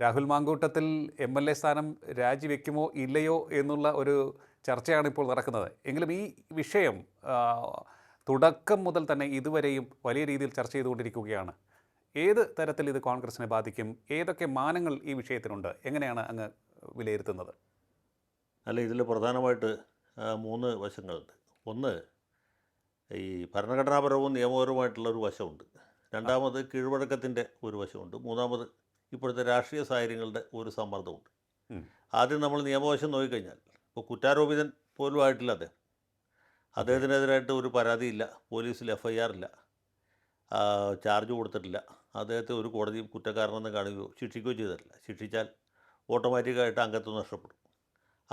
Rahul Mamkootathil M L A സ്ഥാനം രാജിവെക്കുമോ ഇല്ലയോ എന്നുള്ള ഒരു ചർച്ചയാണ് ഇപ്പോൾ നടക്കുന്നത്. എങ്കിലും ഈ വിഷയം തുടക്കം മുതൽ തന്നെ ഇതുവരെയും വലിയ രീതിയിൽ ചർച്ച ചെയ്തുകൊണ്ടിരിക്കുകയാണ്. ഏത് തരത്തിൽ ഇത് കോൺഗ്രസിനെ ബാധിക്കും? ഏതൊക്കെ മാനങ്ങൾ ഈ വിഷയത്തിനുണ്ട്? എങ്ങനെയാണ് അങ്ങ് വിലയിരുത്തുന്നത്? അല്ല ഇതിൽ പ്രധാനമായിട്ട് മൂന്ന് വശങ്ങളുണ്ട്. ഒന്ന് ഈ ഭരണഘടനാപരവും നിയമപരവുമായിട്ടുള്ള ഒരു വശമുണ്ട്. രണ്ടാമത് കീഴ്വഴക്കത്തിന്റെ ഒരു വശമുണ്ട്. മൂന്നാമത് ഇപ്പോഴത്തെ രാഷ്ട്രീയ സാഹചര്യങ്ങളുടെ ഒരു സമ്മർദ്ദമുണ്ട്. ആദ്യം നമ്മൾ നിയമവശം നോക്കിക്കഴിഞ്ഞാൽ ഇപ്പോൾ കുറ്റാരോപിതൻ പോലും ആയിട്ടില്ല അദ്ദേഹം. അദ്ദേഹത്തിനെതിരായിട്ട് ഒരു പരാതിയില്ല പോലീസിൽ എഫ് ഐ ആർ ഇല്ല ചാർജ് കൊടുത്തിട്ടില്ല അദ്ദേഹത്തെ ഒരു കോടതി കുറ്റക്കാരനെന്ന് കാണുകയോ ശിക്ഷിക്കുകയോ ചെയ്തിട്ടില്ല. ശിക്ഷിച്ചാൽ ഓട്ടോമാറ്റിക്കായിട്ട് അംഗത്വം നഷ്ടപ്പെടും.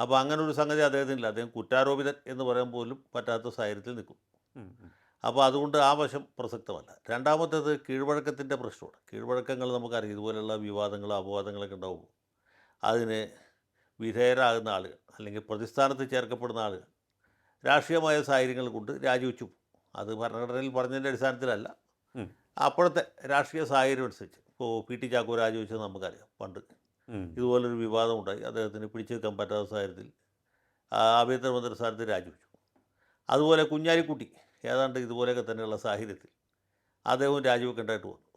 അപ്പോൾ അങ്ങനെ ഒരു സംഗതി അദ്ദേഹത്തിനില്ല. അദ്ദേഹം കുറ്റാരോപിതൻ എന്ന് പറയാൻ പോലും പറ്റാത്ത സാഹചര്യത്തിൽ നിൽക്കും. അപ്പോൾ അതുകൊണ്ട് ആ വശം പ്രസക്തമല്ല. രണ്ടാമത്തേത് കീഴ്വഴക്കത്തിന്റെ പ്രശ്നമാണ്. കീഴ്വഴക്കങ്ങൾ നമുക്കറിയാം. ഇതുപോലെയുള്ള വിവാദങ്ങളും അപവാദങ്ങളൊക്കെ ഉണ്ടാവും അതിന് വിധേയരാകുന്ന ആളുകൾ അല്ലെങ്കിൽ പ്രതിസ്ഥാനത്ത് ചേർക്കപ്പെടുന്ന ആളുകൾ രാഷ്ട്രീയമായ സാഹചര്യങ്ങൾ കൊണ്ട് രാജിവെച്ചു പോകും. അത് ഭരണഘടനയിൽ പറഞ്ഞതിന്റെ അടിസ്ഥാനത്തിലല്ല. അപ്പോഴത്തെ രാഷ്ട്രീയ സാഹചര്യം അനുസരിച്ച് ഇപ്പോൾ പി ടി ചാക്കോ രാജിവെച്ചത് നമുക്കറിയാം പണ്ട്. ഇതുപോലൊരു വിവാദം ഉണ്ടായി അദ്ദേഹത്തിന് പിടിച്ചു നിൽക്കാൻ പറ്റാത്ത സാഹചര്യത്തിൽ ആഭ്യന്തരമന്ത്രി സ്ഥാനത്ത് രാജിവെച്ചു. അതുപോലെ കുഞ്ഞാലിക്കുട്ടി ഏതാണ്ട് ഇതുപോലെയൊക്കെ തന്നെയുള്ള സാഹചര്യത്തിൽ അദ്ദേഹവും രാജിവെക്കേണ്ടതായിട്ട് വന്നു.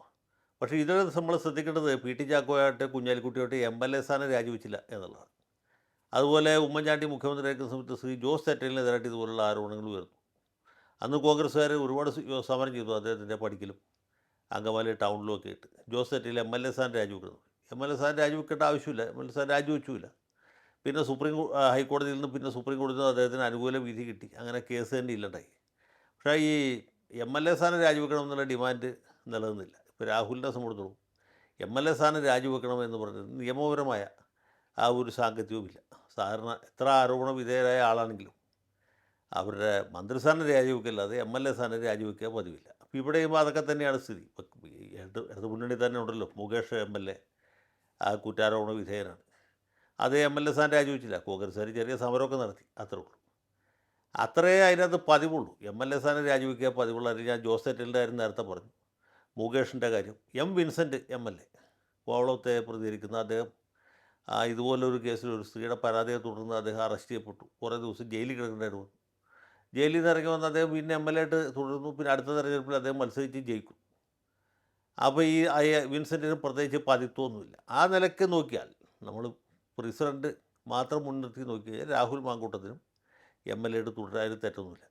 പക്ഷേ ഇതിൽ നമ്മൾ ശ്രദ്ധിക്കേണ്ടത് പി ടി ചാക്കോയായിട്ട് കുഞ്ഞാലിക്കുട്ടിയായിട്ട് എം എൽ എ സ്ഥാനം രാജിവെച്ചില്ല എന്നുള്ളതാണ്. അതുപോലെ ഉമ്മൻചാണ്ടി മുഖ്യമന്ത്രിയായിരിക്കുന്ന സമയത്ത് ശ്രീ ജോസ് തെറ്റലിനെതിരായിട്ട് ഇതുപോലുള്ള ആരോപണങ്ങൾ ഉയർന്നു. അന്ന് കോൺഗ്രസ്സുകാർ ഒരുപാട് സമരം ചെയ്തു അദ്ദേഹത്തിന്റെ പഠിക്കലും അങ്കമാലി ടൗണിലും ഒക്കെ ഇട്ട് Jose Thettayil M L A സ്ഥാനം രാജിവെക്കുന്നു. എം എൽ എ സ്ഥാനം രാജിവെക്കേണ്ട ആവശ്യമില്ല. എം എൽ എ സ്ഥാനം രാജിവെച്ചില്ല. പിന്നെ സുപ്രീം ഹൈക്കോടതിയിൽ നിന്ന് പിന്നെ സുപ്രീം കോടതിയിൽ നിന്ന് അദ്ദേഹത്തിന് അനുകൂല വിധി കിട്ടി. അങ്ങനെ കേസ് തന്നെ ഇല്ലണ്ടായി. പക്ഷേ ഈ എം എൽ എ സ്ഥാനം രാജിവെക്കണം എന്നുള്ള ഡിമാൻഡ് നിലനിന്നില്ല. ഇപ്പോൾ രാഹുലിനെ സംബന്ധിച്ചിടത്തോളം എം എൽ എ സ്ഥാനം രാജിവെക്കണം എന്ന് പറഞ്ഞത് നിയമപരമായ ആ ഒരു സാങ്കത്യവുമില്ല സാധാരണ എത്ര ആരോപണ വിധേയരായ ആളാണെങ്കിലും അവരുടെ മന്ത്രിസ്ഥാനം രാജിവെക്കല്ലാതെ എം എൽ എ സ്ഥാനം രാജിവെക്കുക പതിവില്ല. അപ്പോൾ ഇവിടെയും അതൊക്കെ തന്നെയാണ് സ്ഥിതി. ഇടത് ഇടത് മുന്നണി തന്നെ ഉണ്ടല്ലോ. മുകേഷ് എം എൽ എ ആ കുറ്റാരോപണ വിധേയനാണ്. അതേ എം എൽ എ സ്ഥാനം രാജിവെച്ചില്ല. കോൺഗ്രസ്സുകാർ ചെറിയ സമരമൊക്കെ നടത്തി. അത്രേ ഉള്ളൂ. അത്രേ അതിനകത്ത് പതിവുള്ളൂ. എം എൽ എ സ്ഥാനം രാജിവെക്കുക പതിവുള്ള. അല്ലെങ്കിൽ ഞാൻ ജോസ് തെറ്റലിന്റെ കാര്യം നേരത്തെ പറഞ്ഞു. മുകേഷിന്റെ കാര്യം. M Vincent M L A. കോവളത്തെ പ്രതികരിക്കുന്ന അദ്ദേഹം ഇതുപോലൊരു കേസിൽ ഒരു സ്ത്രീയുടെ പരാതിയെ തുടർന്ന് അദ്ദേഹം അറസ്റ്റ് ചെയ്യപ്പെട്ടു. കുറേ ദിവസം ജയിലിൽ കിടക്കേണ്ടതായിട്ട് വന്നു ജയിലിൽ നിന്ന് ഇറങ്ങി വന്ന് അദ്ദേഹം പിന്നെ എം എൽ എ ആയിട്ട് തുടരുന്നു പിന്നെ അടുത്ത തെരഞ്ഞെടുപ്പിൽ അദ്ദേഹം മത്സരിച്ച് ജയിക്കും. അപ്പോൾ ഈ വിൻസെന്റിന് പ്രത്യേകിച്ച് പതിത്വമൊന്നുമില്ല. ആ നിലയ്ക്ക് നോക്കിയാൽ നമ്മൾ പ്രസിഡന്റ് മാത്രം മുൻനിർത്തി നോക്കിയാൽ രാഹുൽ മാങ്കൂട്ടത്തിനും എം എൽ എയുടെ തുടരാനും തെറ്റൊന്നുമില്ല.